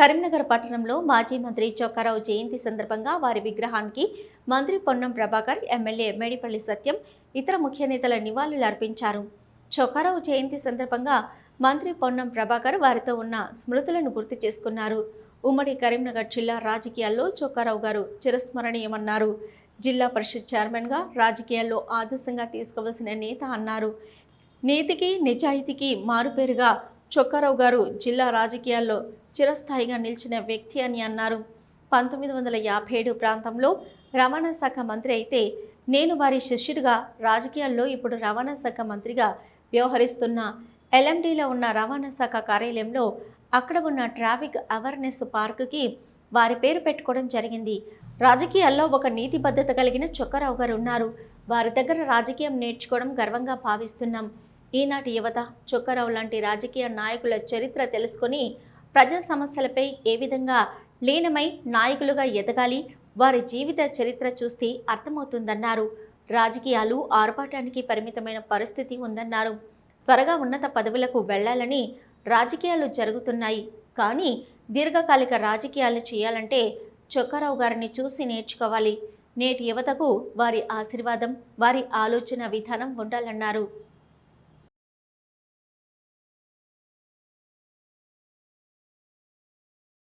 కరీంనగర్ పట్టణంలో మాజీ మంత్రి చొక్కారావు జయంతి సందర్భంగా వారి విగ్రహానికి మంత్రి పొన్నం ప్రభాకర్ ఎమ్మెల్యే మేడిపల్లి సత్యం ఇతర ముఖ్య నేతల నివాళులు అర్పించారు. చొక్కారావు జయంతి సందర్భంగా మంత్రి పొన్నం ప్రభాకర్ వారితో ఉన్న స్మృతులను గుర్తు చేసుకున్నారు. ఉమ్మడి కరీంనగర్ జిల్లా రాజకీయాల్లో చొక్కారావు గారు చిరస్మరణీయమన్నారు. జిల్లా పరిషత్ చైర్మన్గా రాజకీయాల్లో ఆదర్శంగా తీసుకోవలసిన నేత అన్నారు. నీతికి నిజాయితీకి మారుపేరుగా చొక్కారావు గారు జిల్లా రాజకీయాల్లో చిరస్థాయిగా నిలిచిన వ్యక్తి అని అన్నారు. పంతొమ్మిది వందల యాభై ఏడు ప్రాంతంలో రవాణా శాఖ మంత్రి అయితే నేను వారి శిష్యుడిగా రాజకీయాల్లో ఇప్పుడు రవాణా శాఖ మంత్రిగా వ్యవహరిస్తున్న ఎల్ఎండిలో ఉన్న రవాణా శాఖ కార్యాలయంలో అక్కడ ఉన్న ట్రాఫిక్ అవేర్నెస్ పార్కుకి వారి పేరు పెట్టుకోవడం జరిగింది. రాజకీయాల్లో ఒక నీతిబద్ధత కలిగిన చొక్కరావు గారు ఉన్నారు. వారి దగ్గర రాజకీయం నేర్చుకోవడం గర్వంగా భావిస్తున్నాం. ఈనాటి యువత చొక్కారావు లాంటి రాజకీయ నాయకుల చరిత్ర తెలుసుకొని ప్రజా సమస్యలపై ఏ విధంగా లీనమై నాయకులుగా ఎదగాలి వారి జీవిత చరిత్ర చూస్తే అర్థమవుతుందన్నారు. రాజకీయాలు ఆర్పాటానికి పరిమితమైన పరిస్థితి ఉందన్నారు. త్వరగా ఉన్నత పదవులకు వెళ్ళాలని రాజకీయాలు జరుగుతున్నాయి. కానీ దీర్ఘకాలిక రాజకీయాలు చేయాలంటే చొక్కారావు గారిని చూసి నేర్చుకోవాలి. నేటి యువతకు వారి ఆశీర్వాదం వారి ఆలోచన విధానం ఉండాలన్నారు.